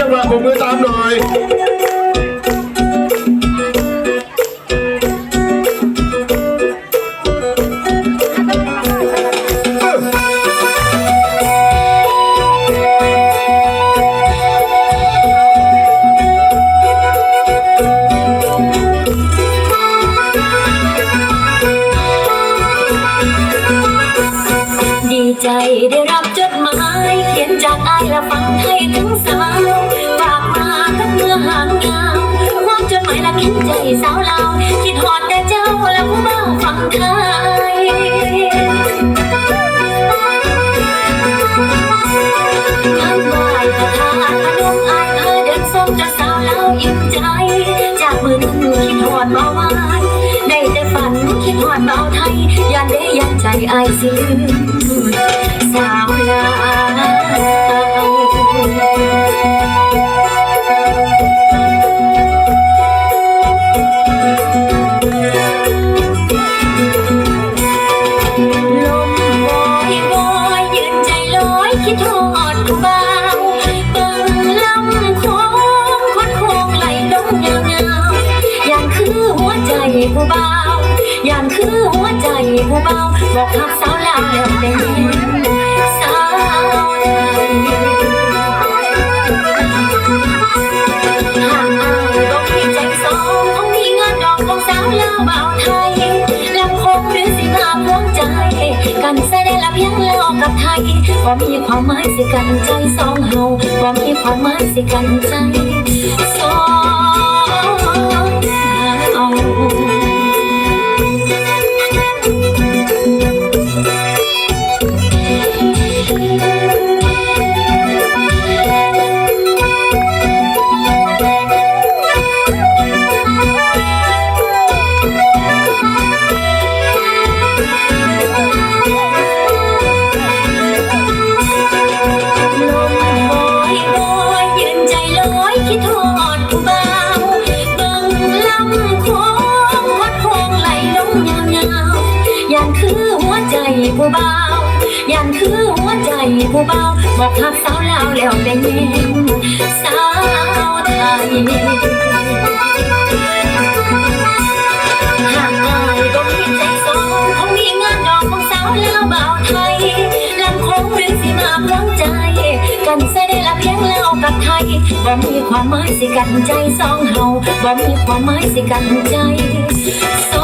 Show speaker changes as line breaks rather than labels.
จังหวะผมมือตามหน่อย
ดีใจได้รับจดหมาย เขียนจากอายและฟังให้ถึงสาว หางยาวความจดหมายละคิดใจสาวเราคิดหอดแต่เจ้าและผู้บ่าวฟังไทยงานไหว้พระธาตุพนมอายพาเดินส้มจะสาวเราอิ่มใจ จากมือหนึ่งคิดหอดเบ่ไหวได้แต่ฝันคิดหอดเบาไทยยันได้ยันใจอายสิลืมสาวลาว ผู้เบาเบิ่งลำโค้งคดโค้งไหลลงยาวๆอย่างคือหัวใจผู้เบาอย่างคือหัวใจผู้เบาบอกหักสาวลาวแล้วได้ยินสาวไทยหากอายบอกมีใจสองคงมีงานดอกของสาวลาวเบาวไทยลำคงหรือสิมาพวงใจ กันแสดง เพียงลาวกับไทยบ่มีความหมายสิกันใจสองเฮาบ่มีความหมายสิกันใจสอง ย่างคือหัวใจผู้เบาอย่างคือหัวใจผู้เบาบอกหักสาวลาวแล้วได้ยินสาวไทยหากอายบ่มีใจสองคงมีงานดอกของสาวลาวบ่าวไทยลำคงหรือสิมาพร้อมใจ กันใส่ได้ละเพียงลาวกับไทยบ่มีความหมายสิกันใจสองเฮาบ่มีความหมายสิกันใจสอง